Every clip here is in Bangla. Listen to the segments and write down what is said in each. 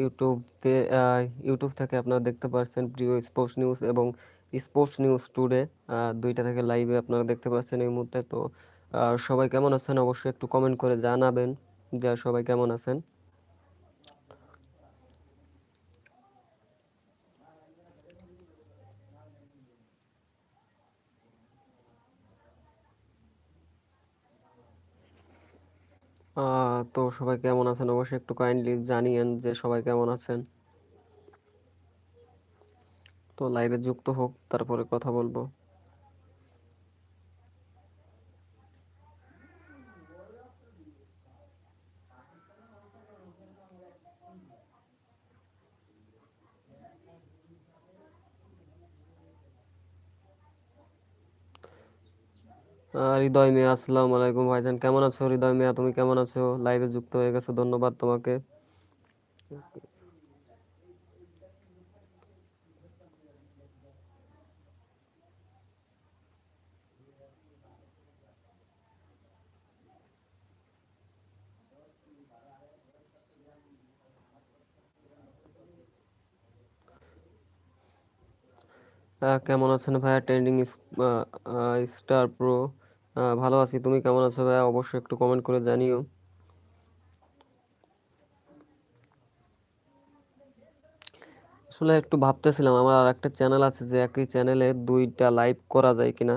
ইউটিউবতে ইউটিউব থেকে আপনারা দেখতে পাচ্ছেন প্রিয় স্পোর্টস নিউজ এবং স্পোর্টস নিউজ টুডে দুইটা থেকে লাইভে আপনারা দেখতে পাচ্ছেন এই মুহূর্তে। তো সবাই কেমন আছেন? অবশ্যই একটু কমেন্ট করে জানাবেন। যে সবাই কেমন আছেন? তো সবাই কেমন আছেন? অবশ্যই একটু কাইন্ডলি জানিয়েন যে সবাই কেমন আছেন। তো লাইভে যুক্ত হোক, তারপরে কথা বলব। হৃদয় মিয়া, আসসালামু আলাইকুম ভাইজান। কেমন আছো হৃদয় মিয়া? তুমি কেমন আছো? লাইভে যুক্ত হয়ে গেছো, ধন্যবাদ তোমাকে। কেমন আছেন ভাইয়া? ট্রেন্ডিং স্টার প্রো ভালো আছি। তুমি কেমন আছো ভাইয়া? অবশ্যই একটু কমেন্ট করে জানিও। আসলে একটু ভাবতেছিলাম, আমার আর একটা চ্যানেল আছে যে একই চ্যানেলে দুইটা লাইভ করা যায় কিনা।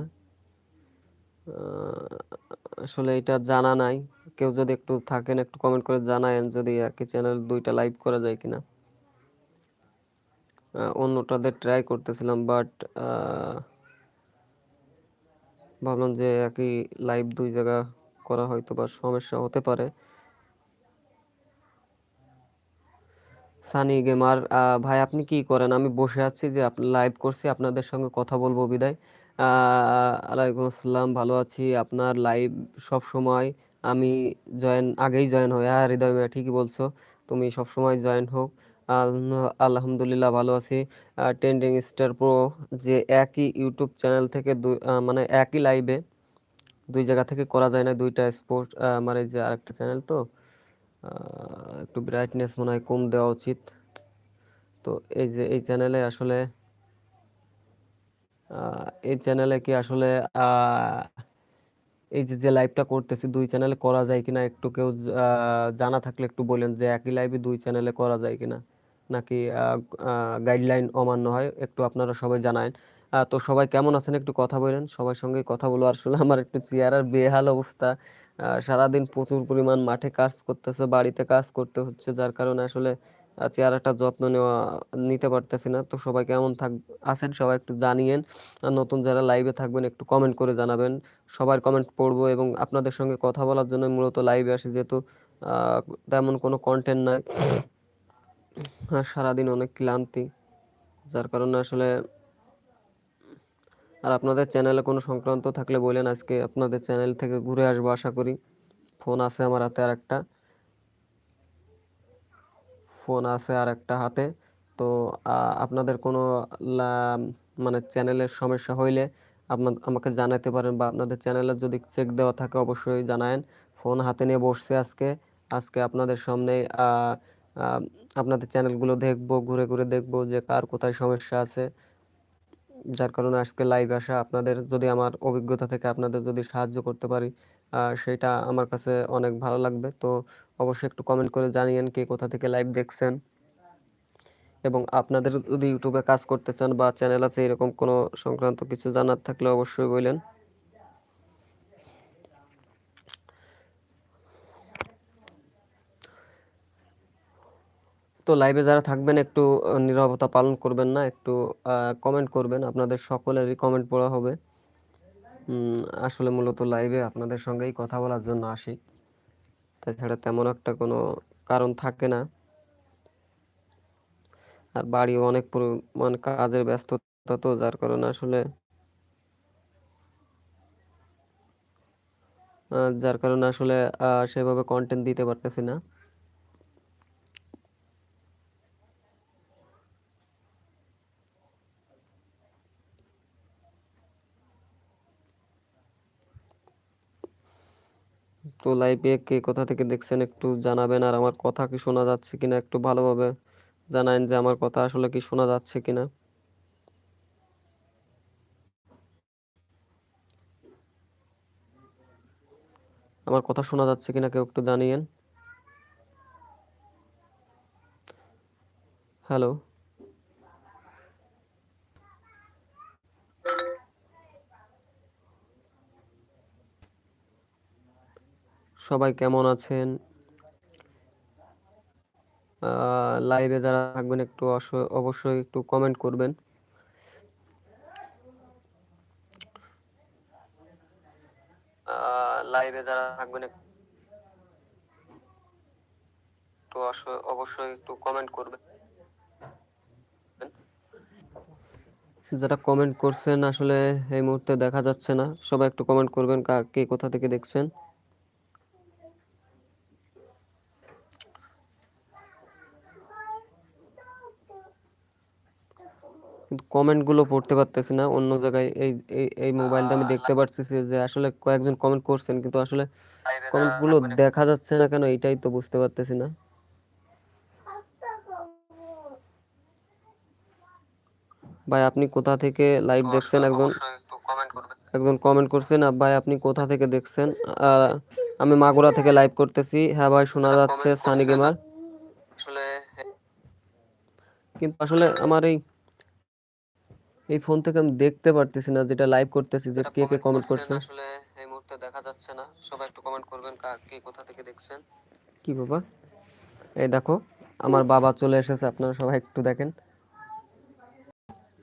আসলে এটা জানা নাই। কেউ যদি একটু থাকেন, একটু কমেন্ট করে জানায়েন যদি একই চ্যানেল দুইটা লাইভ করা যায় কিনা। অন্যটাদের ট্রাই করতেছিলাম বাট ভাবলাম যে একই লাইভ দুই জায়গা করা হয়তো বা সমস্যা হতে পারে। সানি গেমার ভাই আপনি কি করেন? আমি বসে আছি যে লাইভ করছি, আপনাদের সঙ্গে কথা বলব বিদায়। আলাইকুম আসসালাম, ভালো আছি। আপনার লাইভ সব সময় আমি জয়েন আগেই জয়েন হই। হ্যাঁ হৃদয় ঠিকই বলছো। তুমি সব সময় জয়েন হোক। আলহামদুলিল্লাহ ভালো আছি। ট্রেন্ডিং স্টার প্রো যে একই ইউটিউব চ্যানেল থেকে মানে একই লাইভে দুই জায়গা থেকে করা যায় না, দুইটা স্পোর্ট এই যে আরেকটা চ্যানেল তো একটু ব্রাইটনেস মনে হয় কম দেওয়া উচিত। তো এই যে এই চ্যানেলে আসলে এই চ্যানেলে কি আসলে এই যে যে লাইভটা করতেছি, দুই চ্যানেলে করা যায় কিনা একটু কেউ জানা থাকলে একটু বলেন যে একই লাইভে দুই চ্যানেলে করা যায় কিনা। নাকি গাইডলাইন অমান্য হয়? একটু আপনারা সবাই জানায় তো সবাই কেমন আছেন? একটু কথা বলেন। সবার সঙ্গে কথা বলো। আসলে আমার একটু চেয়ারের বেহাল অবস্থা। সারাদিন প্রচুর পরিমাণ মাঠে কাজ করতেছে, বাড়িতে কাজ করতে হচ্ছে, যার কারণে আসলে চেহারাটা যত্ন নেওয়া, নিতে পারতেছি না। তো সবাই কেমন থাক, আছেন? সবাই একটু জানিয়েন। আর নতুন যারা লাইভে থাকবেন, একটু কমেন্ট করে জানাবেন। সবার কমেন্ট পড়ব এবং আপনাদের সঙ্গে কথা বলার জন্য মূলত লাইভে আসি, যেহেতু তেমন কোনো কন্টেন্ট নাই। সারাদিন অনেক ক্লান্তি। যার কারণে আসলে আর আপনাদের চ্যানেলে কোনো সংক্রান্ত থাকলে বলেন, আজকে আপনাদের চ্যানেল থেকে ঘুরে আসব আশা করি। ফোন আছে আমার হাতে আর একটা ফোন আছে আর একটা হাতে। তো আপনাদের কোনো মানে চ্যানেলের সমস্যা হইলে আপনার আমাকে জানাতে পারেন বা আপনাদের চ্যানেলে যদি চেক দেওয়া থাকে অবশ্যই জানায়েন। ফোন হাতে নিয়ে বসছে আজকে। আজকে আপনাদের সামনে আপনাদের চ্যানেলগুলো দেখব, ঘুরে ঘুরে দেখব যে কার কোথায় সমস্যা আছে। যার কারণে আজকে লাইভ আসা আপনাদের যদি আমার অভিজ্ঞতা থেকে আপনাদের যদি সাহায্য করতে পারি সেটা আমার কাছে অনেক ভালো লাগবে। তো অবশ্যই একটু কমেন্ট করে জানিয়েন কে কোথা থেকে লাইভ দেখছেন। এবং আপনাদের যদি ইউটিউবে কাজ করতে চান বা চ্যানেল আছে এরকম কোনো সংক্রান্ত কিছু জানার থাকলে অবশ্যই বললেন তো লাইভে যারা থাকবেন, একটু নিরবতা পালন করবেন না, একটু কমেন্ট করবেন। আপনাদের সকলেরই কমেন্ট পড়া হবে। আসলে মূলত লাইভে আপনাদের সঙ্গেই কথা বলার জন্য আসি। তাছাড়া তেমন একটা কোনো কারণ থাকে না। আর বাড়িও অনেক পরিমাণ কাজের ব্যস্ততা তো, যার কারণে আসলে যার কারণে আসলে সেভাবে কন্টেন্ট দিতে পারতেছি না। তো লাইভে কে কোথা থেকে দেখছেন একটু জানাবেন, আর আমার কথা কি শোনা যাচ্ছে কিনা একটু ভালোভাবে জানান যে আমার কথা আসলে কি শোনা যাচ্ছে কিনা। আমার কথা শোনা যাচ্ছে কিনা কেউ একটু জানিয়েন। হ্যালো সবাই কেমন আছেন? লাইভে যারা থাকবেন একটু অবশ্যই একটু কমেন্ট করবেন। লাইভে যারা থাকবেন একটু অবশ্যই একটু কমেন্ট করবেন। যারা কমেন্ট করছেন আসলে এই মুহূর্তে দেখা যাচ্ছে না। সবাই একটু কমেন্ট করবেন কে কোথা থেকে দেখছেন। কিন্তু কমেন্টগুলো পড়তে পারতেছি না। অন্য জায়গায় এই এই এই মোবাইলটা আমি দেখতে পারতেছি যে আসলে কয়েকজন কমেন্ট করছেন কিন্তু আসলে কমেন্টগুলো দেখা যাচ্ছে না কেন এটাই তো বুঝতে পারতেছি না। ভাই আপনি কোথা থেকে লাইভ দেখছেন? একজন একজন কমেন্ট করছেন। ভাই আপনি কোথা থেকে দেখছেন? আমি মাগুরা থেকে লাইভ করতেছি। হ্যাঁ ভাই শোনা যাচ্ছে সানি গেমার আসলে? কিন্তু আসলে আমার এই এই ফোন থেকে আমি দেখতে পারতেছি না যেটা লাইভ করতেছি যে কে কে কমেন্ট করছে। আসলে এই মুহূর্তে দেখা যাচ্ছে না। সবাই একটু কমেন্ট করবেন কে কোথা থেকে দেখছেন। কি বাবা? এই দেখো আমার বাবা চলে এসেছে আপনারা সবাই একটু দেখেন।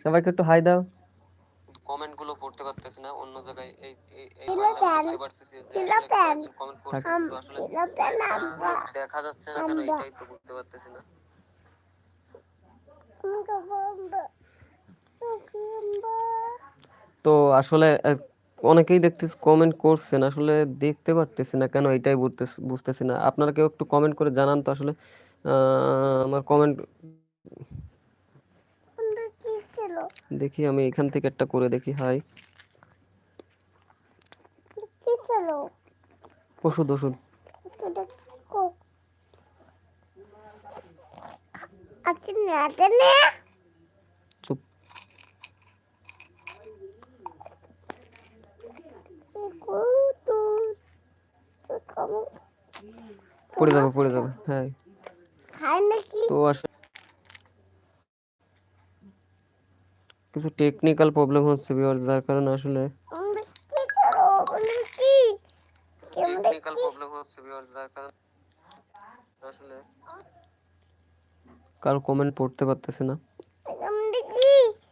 সবাইকে একটু হাই দাও। কমেন্টগুলো পড়তে পারতেছি না অন্য জায়গায় এই এই এই কমেন্ট আসলে দেখা যাচ্ছে না কেন এটাই তো বুঝতে পারতেছি না। তো আসলে অনেকেই দেখতেছি কমেন্ট করছেন, আসলে দেখতে পারতেছি না, কেন এটাই বুঝতেছি না। আপনারা কেউ একটু কমেন্ট করে জানান তো আসলে আমার কমেন্ট দেখি আমি এখান থেকে একটা করে দেখি হাই ওষুধ ওষুধ। চুপ পড়ে যাবে পড়ে যাবে হ্যাঁ। তো আসলে কিছু টেকনিক্যাল প্রবলেম হচ্ছে ভিউয়ার যার কারণে আসলে টেকনিক্যাল প্রবলেম হচ্ছে ভিউয়ার যার কারণে আসলে কারও কমেন্ট পড়তে পারতেছি না।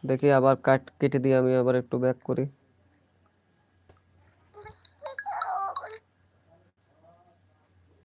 দেখি আবার কাট কেটে দিয়ে আমি আবার একটু ব্যাক করি।